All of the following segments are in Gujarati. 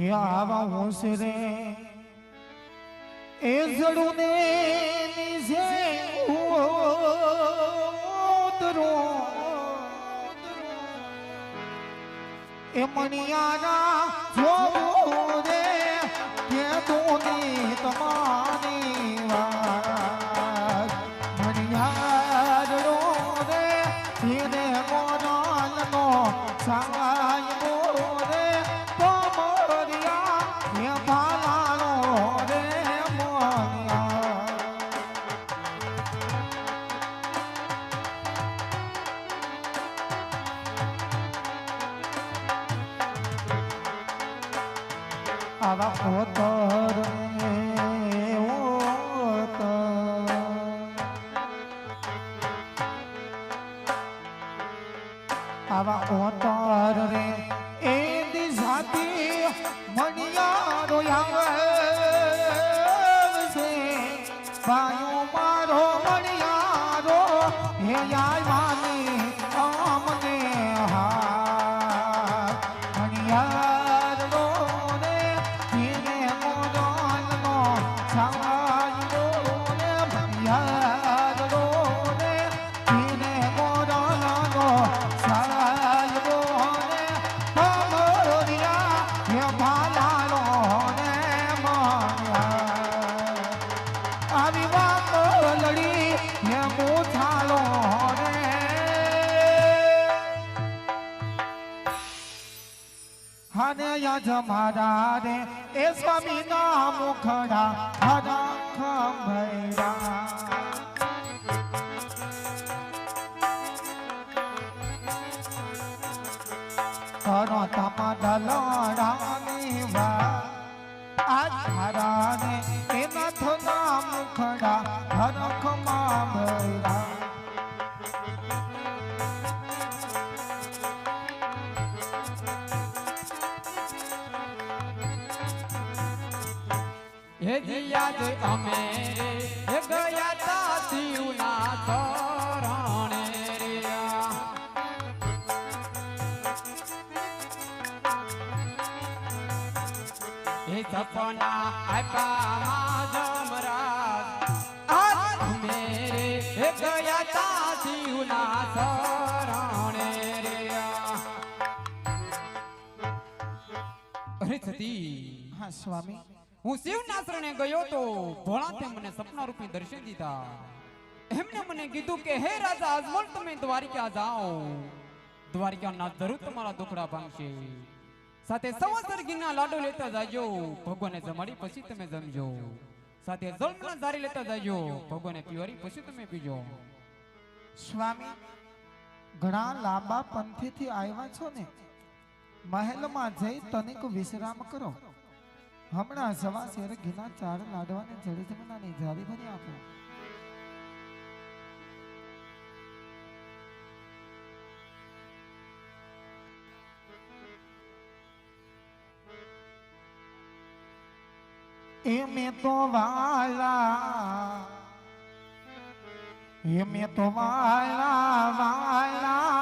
આવા હોશ રે. એ જડું ને નીચે ઉતરો. એ મણિયારા જોવું આવા પોતર આવા ઓતર રે એ દિશાથી મણિયા રોયા છે ભાઈઓ મારો મણિયારો હે યાર અમને હરે યજ મારા રે એ સ્વામી ના મુખડા હરા ખંભૈરા કરો તમ દલડાની વા આજ હરાને એ નાથ ના મુખડા હરખમાં હે જીયા જે અમે રે હે ગયા તા શિવના ચરણે રે હે સપના આપ્યા જમરાજ આજ અમે રે હે ગયા તા શિવના ચરણે રે અરે સતી હા સ્વામી હું શિવના શરણે ગયો તો ભોળાતે મને સપના રૂપે દર્શન દીધા. એમને મને કીધું કે, હે રાજા, અજમલ, તમે દ્વારિકા જાઓ. દ્વારિકાના જરૂર તમારા દુખડા ભાંગશે. સાથે સંવત્સર ગીરના લાડુ લેતા જાજો. ભગવાને જમાડી પછી તમે જમજો. સાથે જળના ધારી લેતા જાજો. ભગવાને પીવારી પછી તમે પીજો. સ્વામી, ઘણા લાંબા પંથીથી આવ્યા છો ને. મહેલમાં જઈ તનિક વિશ્રામ કરો. હમણાં સવા શેર ઘીના ચાર લાડવાને જડી જમનાની જારી ભરી આપો. એમે તો વાલા, એમે તો વાલા વાલા.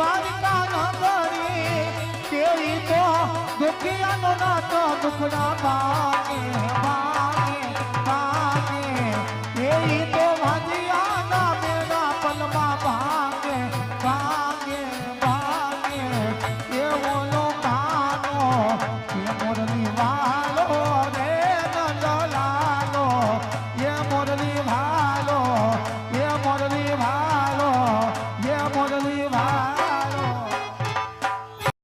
દ્વારિકા નગરી કેવી તો દુખિયાનો નાતો દુખડા પાકે